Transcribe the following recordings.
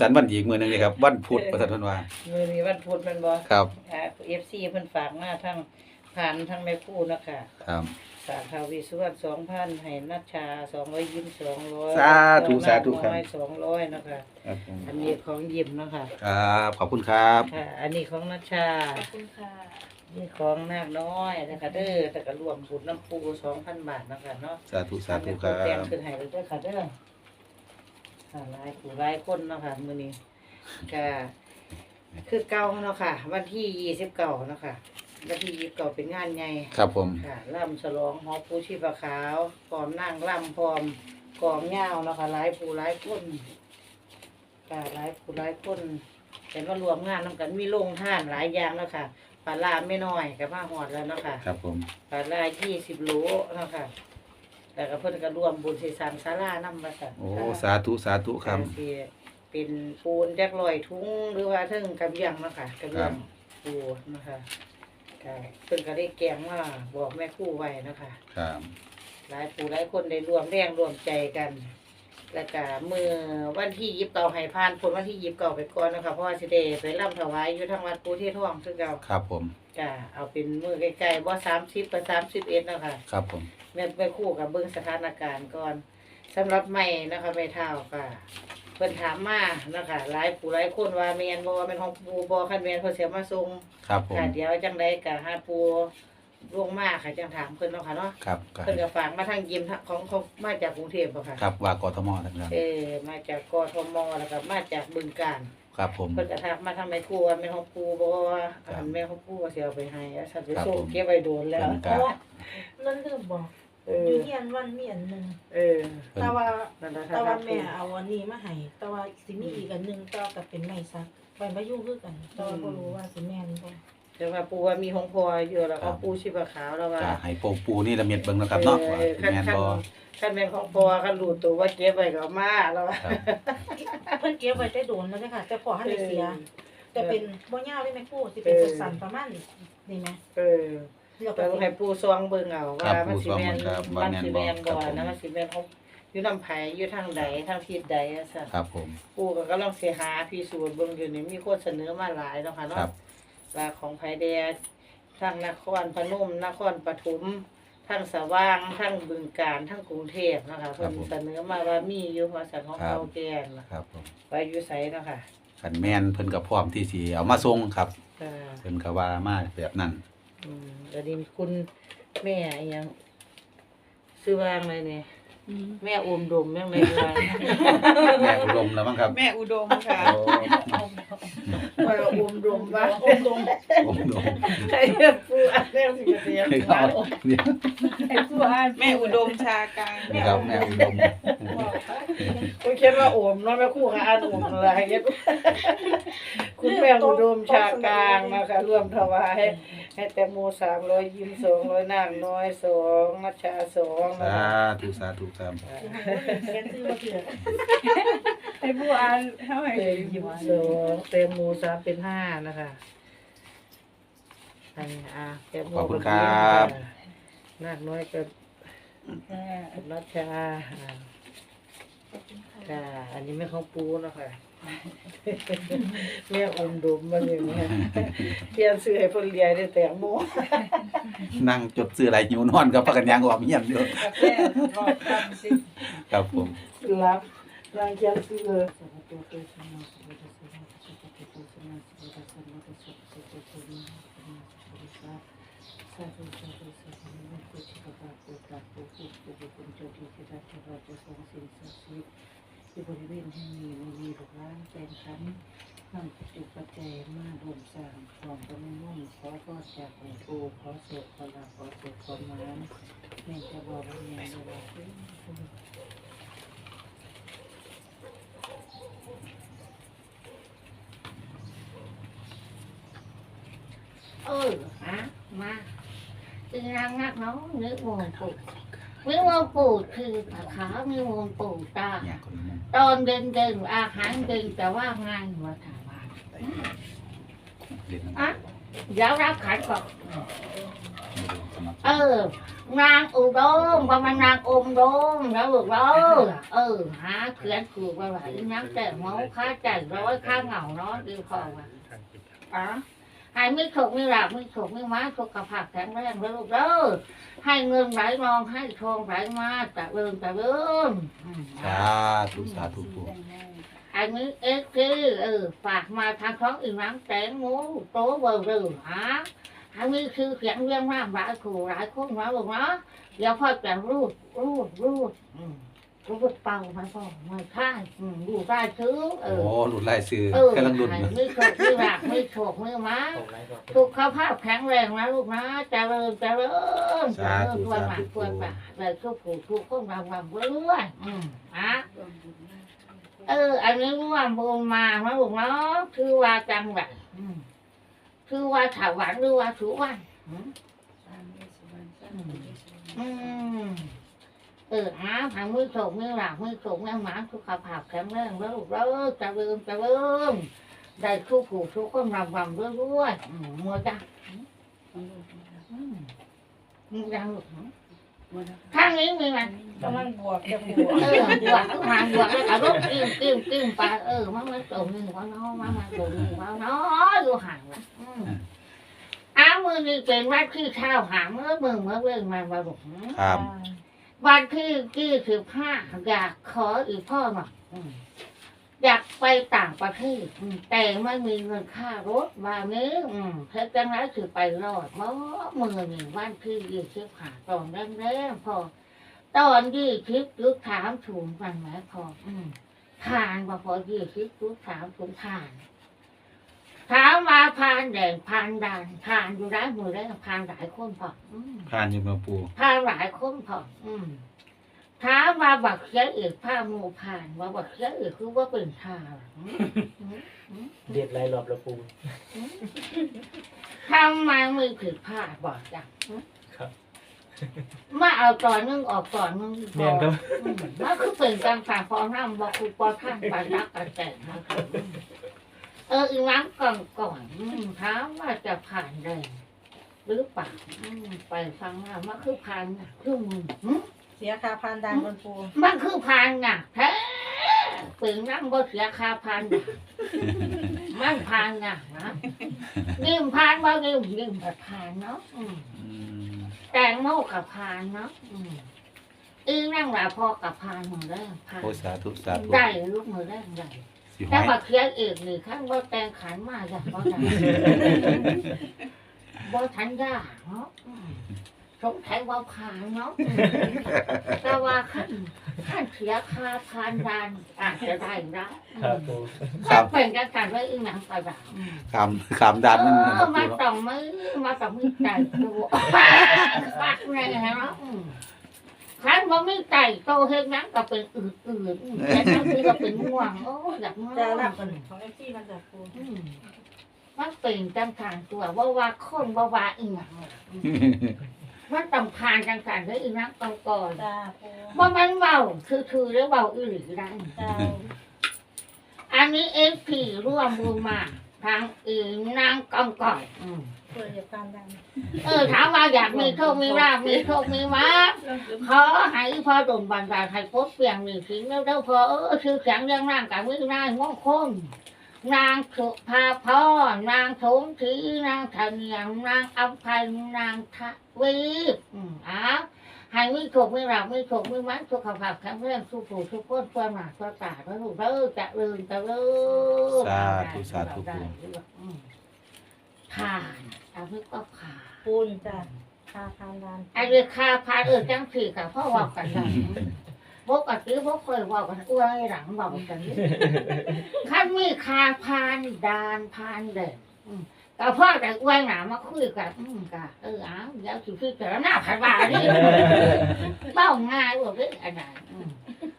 สันวันอีกมือหนึงเลยครับวันพุธประสันเพิ่นว่ามือนี้วันพุธแมันบ่ครับค่ะ FC เพิ่นฝากมาทั้งผ่านทั้งแม่ครู่นะคะครับสาขาวิศวะ2,000ให้นัชชา200ยิ้ม200สาธุสาธุครับน้อย200นะคะครับผมอันนี้ของยิ้มนะคะครับขอบคุณครับค่ะ อันนี้ของนัชชา ขอบคุณค่ะนี่ของนาคน้อยนะคะเด้อแต่ก็รวมบุญน้ำปู2,000บาทนะคะเนาะสาธุสาธุครัแจ้งบ ขึ้นให้เลยเด้อค่ะเด้อ ค่ะหลายผู้หลายคนเนาะค่ะมื้อนี้ก็คือเก่าเนาะค่ะ วันที่ยี่สิบเก้าเนาะค่ะ วันที่ยี่สิบเก้าเป็นงานใหญ่ครับผม ค่ะล่ำฉลองหอปูชีพขาวพร้อมนั่งล่ำพร้อมกองเงาวเนาะค่ะหลายผู้หลายคนค่ะหลายผู้หลายคนแต่มารวมงานนำกันมีโรงท่านหลายอย่างเนาะค่ะปลาลาไม่น้อยกับมาหอดแล้วเนาะค่ะ ครับผม ปลาลายี่สิบโลเนาะค่ะ แต่ก็เพิ่นก็รวมบุญสิสานศาลานำมาค่ะโอ้สาธุสาธุครับสิเป็นปูนจักลอยทุ้งหรือว่าเทิงกระเบียงเนาะค่ะกระเบียงปูนะคะก็เพิ่นก็ได้แกงว่าบอกแม่ครู่ไว้เนาะคะ ครับ หลายผู้หลายคนได้รวมแรงรวมใจกัน แล้วก็มือวันที่ยิบเก่าให้ผ่านผลวันที่ยิบเก่าไปก่อนนะคะเพราะว่าสิได้ไปร่ำถวายอยู่ทางวัดปูที่ท่องซึ่งเราครับผม จะเอาเป็นมือใกล้ๆว่าสามสิบกับสามสิบเอ็ดนาะคะครับผม แม่นไปคู่กับเบิ้งสถานการณ์ก่อนสำหรับใหม่นะคะไม่เท่าค่ะเพิ่นถามมานะคะหลายผู้หลายคนว่าแม่นบ่ว่าแม่นของปูบ่คันแม่นเพิ่นสิเอามาส่งครับผมค่ะเดี๋ยวจังไดก็หาปูลงมาค่ะจังถามเพิ่นเนาะค่ะเนาะครับครับเพิ่นก็ฝากมาทางยิมของของมาจากกรุงเทพบ่ค่ะครับว่ากทมทั้งนั้นเออมาจากกทมแล้วก็มาจากบึงกาฬ ครับผม เพิ่นก็ทักมาทางแม่ครูว่าแม่นของปูบ่ว่าครับอันแม่ของปูก็สิเอาไปให้อะสัตว์ไปครับส่งผมเก็บไว้โดนแล้วเพิ่นเพก็ราะว่านั่นลืมบอกเอมีอเฮียนวันมีอันหนึ่งเออเพิ่นแต่ว่านั่นล่ะแต่ว่าแม่เอาอันนี้มาให้แต่ว่าสิมีอีกอันหนึ่งแต่ว่ากับเป็นไม้ซักไปมายุ่งคือกันแต่ว่าบ่รู้ว่าสิแม่นบ่ แต่ว่าปูว่ามีของพออยู่แล้วครัก็บ ปูชีพขาวแล้วว่าจะให้โปงปูนี่ละเมียดเบิ่งนะครับเนาะว่าเออสิคันแม่นคันบ่คันแม่นของพอคันรู้ตัวว่าเก็บไว้ก็เอามาแล้วว่าครับเพิ่นเก็บไว้ได้โดนแล้วเด้อค่ะ แต่พอให้ได้เสีย แต่เป็นบ่ยาวได้ไหมครูสิเป็นสั้นๆประมาณนี่ไหมเออแล้วแต่ก็ให้ปูซองเบิ่งเอาครัว่าบมันสิแม่นปูซองเบิ่งครับว่ามันสิแม่นแม่นบ่บ่ครับผมนะมันสิแม่นของอยู่นํไผอยู่ทางใดทางทิศใดอะซั่นครับผม ปูก็กำลังสิหาพิสูจน์เบิ่งอยู่นี่มีคนเสนอมาหลายเนาะค่ะครัเนาะบ ว่าของไผแดทางนครพนมนครปฐมทางสว่างทางบึงกาฬทางกรุงเทพนะคะเพิ่นเสนอมาว่ามีอยู่ว่าสันของเก่าแก่นล่ะครับผมไว้อยู่ไสเนาะค่ะคันแม่นเพิ่นก็พร้อมที่สิเอามาส่งครับอ่าเพิ่นก็ว่ามาแบบนั้นอืมแล้วนี่คุณแม่อิหยังซื้อวางเลยเนี่ย แม่อมดมแม่งเลยว่าแม่อุดมแล้วมั้งครับแม่อุดมค่ะ โอ้ว่าอมดมว่าอมลงอุดมใครปูอันแรกสิกระเทียมครับเนี่ยแม่อุดมชากลางนี่ครับแม่อุดมผมคิดว่าโอมเนาะแม่ครู่กับอันโอมอะไรเงี้ย คุณแม่อุดมชากลางนะคะร่วมถวาย ให้แตงโมสามร้อยยิ้มสองร้อยนางน้อยสองนัชชาสองนะสาคะธุสาธุครับเขียนชื่อมาเถื่อให้ผู้อ่านเท่าไหร่เตยิ้มสองแตงโมสามเป็นห้านะคะอันนี้อะแตงโมขอบคุณครับ นางน้อยกับนัชชาอ่า ค่ะ อันนี้แม่ของปูเนาะคะแม่อมดมมาเลยเนี่ยเพียนซื้อให้เพิ่นเลียได้แตงโมนั่งจดซื้ออะไรหิวนอนกับพากันยางออกเฮียนอยู่กาแฟรอบคำสิครับผมรับนางเขียนซื้อเลย ที่บริเวณแห่งนี้ไม่มีลูกร้านเป็นคันนำปัจจุปัจจัยมารวมสร้างของพระมุ่งขอก็จากหลวงปู่ขอเสกขอลาขอเสกขอมานแม่จะบอกว่าแม่จะบอกเอ้ยเออฮะมา คือนางนักน้องนึกมงปู่นึกมงปู่คือขานึกมงปู่ตาเนี่ยคนนี้ตอนเดินเดินอาหารเดินแต่ว่างานมาถามว่าเรียนอะเดี๋ยวรับขันก่อนเออนางอุดมประมาณนางอมดมแล้วลูกเด้อเออหาเขียนถูกไปว่าอีน้ำแต่เมาค่าใจร้อยค่าเหงาเนาะดีพอว่าอ๋อ ให้ไม่ถูกไม่หลับไม่ถูกไม่มาสุขภาพแข็งแรงแล้วลูกเด้อให้เงินไหลนองให้ทองไหลมาแต่เริ่มแต่เริ่มอืมสาธุสาธุปูอันนี้เอ็กซ์คือเออฝากมาทางท้องอีน้ำแตงโมโตเบอร์รือฮะอันนี้คือเสียงเรียงร่างหลายขู่หลายคนมาบอกเนาะเดี๋ยวพ่อจะรูดรูดรูด อืมรูดเป่ามาพ่อมาท่ายอืมรูดได้ซื้อเอโอ้อหลุดลายซื้อเออกำลังหลุดให้อยู่ไม่โฉกไม่หลักไม่โฉกไม่มาสุขภาพแข็งแรงนะลูกนะเจริญเจริญเจริญตัวหมากตัวปากเลยทุกผู้ทุกคนรางวัลรวยๆอืมอะเออ อันนี้ว่าบุญมานะลูกเนาะคือว่าจังหวัดอืมคือว่าถาวันหรือว่าสุวรรณอืมอืม เออหาทางมือโฉกมือหลักมือโฉกแม่หมาสุขภาพแข็งแรงแล้วลูกเด้อจะเริ่มจะเริ่มได้ทุกผู้ทุกคนรำรำด้วยด้วยๆอืมมัวจ้ะอืมมึงยังลูกข้างนี้มีไหมกำลังบวกจะบวกเออบวกทุกงบวกแล้วก็รถกิ้มกิ้มกิ้มไปเออมันมาตรงนี้ว่าน้องมามาตรงนี้ว่าน้องอยู่ห่างละอ้ามือนี่เป็นวัดที่เช่าหางเมื่อมือเมื่อเรื่องมาบารุกครับ วันที่ที่สิบห้าอยากขออีกพ่อหน่อยอืมอยากไปต่างประเทศอืมแต่ไม่มีเงินค่ารถมาเนี้อืมเธอจังไรถือไปรอดเมื่อมือนี่วันที่ยี่สิบห้าตอนแรกๆพอ ตอนยี่สิบยุคถามถุงมันไหมพออืมทานมาพอยี่สิบยุคถามถุงทานถา มมาพานแดงพานดันพานอยู่ได้มือได้พานหลายคนพออืมผ่านอยู่มาปูพานหลายคนพออืมถามมาบักเสียอีกผ้าหมูผ่านว่าบักเสียอีกคือว่าเป็นทาอืมอืมเด็ดหลายรอบแล้วปู ทำไมมือผิดพลาดบอกจังอืมครับ มาเอาตอนนึงออกตอนนึงพแม่อนครับ อืมมันคือเป็นการฝากพอน้ำบอกคือปอท่านไปรักกันแต่งนะครับ เอออีน้ำก่อนก่อนอืมถามว่าจะผ่านแรงหรือเปล่าอืมไปฟังว่ามันคือผ่านน่ะคือมึงอืมเสียค่าพานดังบนปูมันคือผ่านน่ะแท้เป็นน้ำบ่เสียค่าผ่านน่ะมันผ่านน่ะนะนิ่มผ่านบ่นิ่มนิ่มแบบผ่านเนาะอืม อืมแตงโมกับพานเนาะอืมอีนั่งหลาพอกับพานมือแรกพานโอ้สาธุสาธุได้ลูกมือแรกได้ สิห้แต่อยว่าเคลียร์เอกนี่ข้างว่าแตงขันมาอย่างบ่ทันบ่ทันยากเนาะอืมสงสัยว่าพานเนาะอืมแต่ว่าขั้นขั้นเสียค่าพานดานอาจจะได้นะครับปูก็เป็นกันกันไว้อีหนังกระดาษอืมขามขามด้านนึงนะเอครัอบมาปูเนาะต้องมือมาต้องมือใจตัวปักแน่เนาะอืม ขันว่าไม่ใจโตเฮ็ดหยังก็เป็นอืดอืดแต่นั่นคือก็เป็นง่วงโอ้อยากนอจะรันบกันของเอฟซีมันจะปูมันเป็นจังการตัวว่าว่าคนว่าว่าอีหยังมันต้องผ่านจังการได้อีนักตองก่อนว่ามันเบาคือคือแล้วเบาอีหลีได้อันนี้เอฟพีร่วมมือมาทางอื่นนางกองก่อย อืมเพื่อจะพานดังเออถามว่าอยากมีโชคมีลาภมีโชคมีมาขอให้พ่อดมบันดาลให้พบเปลี่ยนหนึ่งสิ่งแล้วเด้อพอเออชื่อเสียงเรื่องร่างกับวินายมงคลนางสุภาพรนางสมศรีนางเถนียมนางอัมภัยนางทวีปอืมอ้าวให้มีโชคมีลาภมีโชคมีมันสุขภาพแข็งแรงสุขผู้ทุกคนเพื่อหมาเพื่อตาเพื่อลูกเด้อจะเริญจะเริญสาธุสาธุปูอืม ผ่านอาวุธก็ผ่านปูนจ้าค่าพานดังไอ้เรื่องคาพานเออจังสี่กับพ่อเว่ากันได้พวกกติพวกเคยเว่ากันอ้วยหลังเว่ากันนี่ขั้นมีคาพานดานพานเด่นอืมกับพ่อแต่อ้วยหนามาคุยกันอืมกะเอออ้าวเดี๋ยวสิพี่เจอหน้าผัดบานี่เบ้าง่ายว่าเรื่องอะไรอืม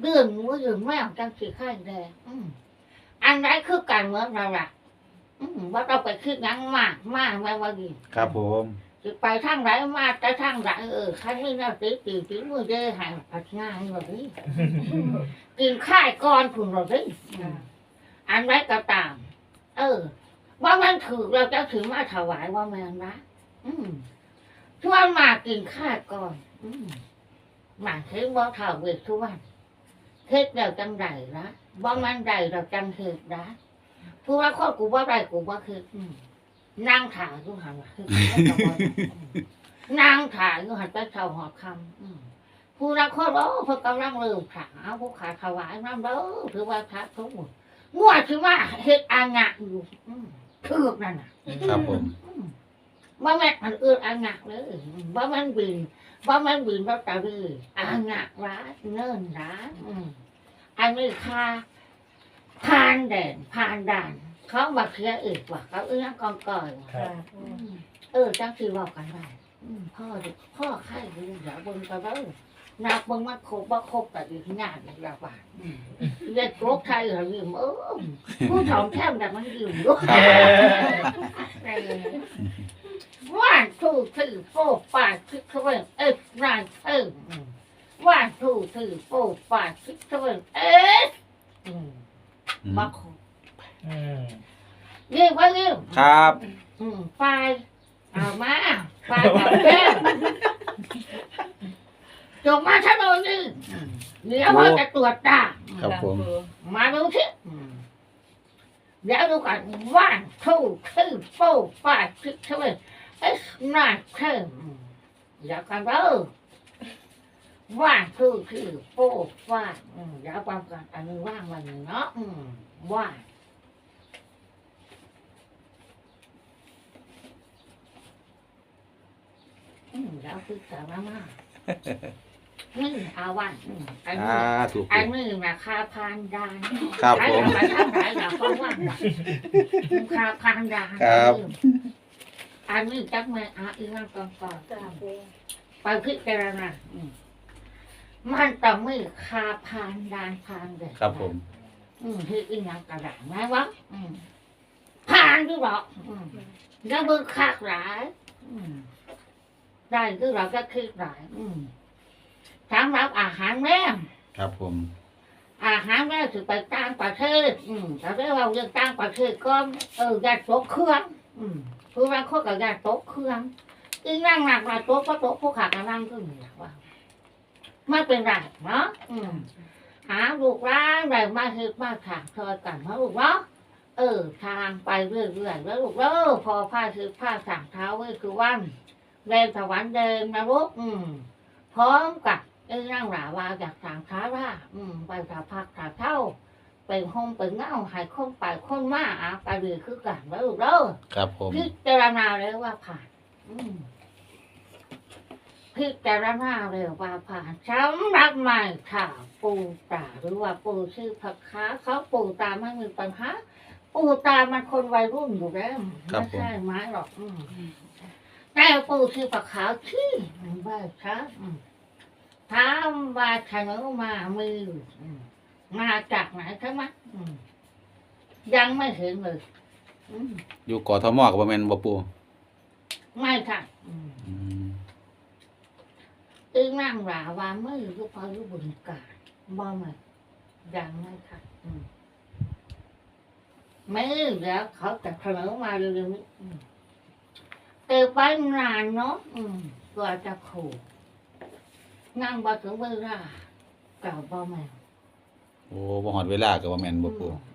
เรื่องว่าเรื่องแมวจังสี่ข้างแดงอืมอันไหนคือการเมืองเราล่ะอืม ว่าเราไปคิดหยังมากมากไม่ว่าดีครับผมสิไปทางไหนมาแต่ทางไหนเออคันนี้น่าตีตีตีมือเด้หายปัดง่ายแบบนี้กินข้ายก้อนผุนแบบนี้อันไรก็ตาม เออ ว่ามันถือเราจะถือมาถวายว่าแมนนะอืมชวนมากินข้าวก่อน อืมมาเทศว่าถาวเวททุกวันเทศเราจังไรนะว่ามันไรเราจังเทศนะ ผู้ว่าข้อกูว่าไรกูว่าคืออืมนั่งถ่ายอยู่หันว่าคือนั่งถ่ายอยู่หันไปเท่าหอบคำอืมผู้รักข้อร้อเพิ่งกำลังเริ่มขาผู้ขาถวายน้ำเด้อถือว่าพระทุกหมดงัวถือว่าเฮ็ดอางะอยู่อืมถือนั่นน่ะ ครับผมว่ามันอันอื่นอันหนักเลยว่ามันบินว่ามันบินรถตะลืออันหนักร้ายเนิ่นร้ายอืมอันนี้ค่า ผ่านแดนผ่านด่านเขามาเคลียร์อีกว่าเขาเอื้อก่อนก่อนค่ะเออจังสีบอกกันได้อืมพ่อดิพ่อไข่ดูอย่าเบิ่งกันแล้วนักเบิ่งมาครบบ่ครบแต่อีกงานอีกแล้วว่าอืมเด็กรบไทยเหรอยืมเออผู้ถอมแท้มแต่มันยืมด้วย One, two, three, four, five, six, seven, eight, nine, ten. One, two, three, four, five, six, seven, eight. อืมอืมบักคอืม เรียกว่าเรียกครับอืมไฟเอามาไฟกับแก้มจงมาชะโนนนี่อืมเดี๋ยวพ่อจะตรวจตาครับผมมาดูสิอืมเดี๋ยวดูกัน one two three four five six seven eight nine ten อืมเดี๋ยวกันเด้อ one two three four five อืมเดี๋ยวความกันอันนี้ว่างวันนี้เนาะอืม one อืมเดี๋ยวคือสารมานี่อาวันอืมอันอ่านี้ถูกอันนี้ราคาพันดานครับผมราคาเท่าไหร่ล่ะเพราะว่าราคาพันดานครับ อันนี้จักแม่อาอีนั่งก่อนก่อน จ้าปูไปพิจารณาอืม มันต้องมีคาพันดานพันเด็ดครับผม อืมที่อีนั่งกระดาษไหมวะอืมผ่านที่บอกอืมแล้วมึงคากหลายอืมได้คือเราก็คิดหลายอืมสำหรับอาหารแม่ครับผม อาหารแม่ถือไปต่างประเทศ อืมแต่ได้ว่าเรื่องต่างประเทศก็เอออยากตกเครื่อง อืมผู้รักเขาก็อยากตกเครื่องอีนั่งหนักมาโต๊ะก็โต๊ะผู้ขาก็นั่งขึ้นนี่ว่า ไม่เป็นไรเนาะอืมหาลูกร้านอะไรมาเฮ็ดมาถางซอยกันมาลูกเนาะเออ ทางไปเรื่อยๆแล้วลูกเด้อพอผ้าซื้อผ้าสั่งเท้าไว้คือวันเดินสวรรค์เดินนรกอืม พร้อมกับไอ้ร่างหลาวาจากสั่งท้าว่าอืม ไปสาพักสาเท่าเป็นห้องเป็นเงาหายคนไปคนมาอะไปเรื่อยคือกันแล้วลูกเด้อครับผมพิจารณาเลยว่าผ่าน อืม พิจารณาเลยว่าผ่านสำหรับใหม่ค่ะปูตาหรือว่าปูชื่อผักค้าเขาปูตาไม่มีปัญหาปูตามันคนวัยรุ่นอยู่แล้วไม่ใช่ไม้หรอกอืมแต่ปูชื่อผักขาวที่ว่าครับอืมถามว่าเสนอมามืออืมมาจากไหนใช่ไหมอืมยังไม่เห็นเลยอืมอยู่กทมกับบ่แม่นบ่ปูไม่ค่ะอืมอืม ตึงนั่งหลาว่าไม่รู้พอรู้บุญกาบ่ไหมยังไหมค่ะอืมไม่เดี๋ยวเขาจะเสนอมาเร็วๆนี้อืมแต่ไปนานเนาะกว่าจะขู่นั่งบ่ถึงเวลาเก่าบ่แม่โอ้บ่ฮอดเวลากับบ่แม่นบ่ปูอืม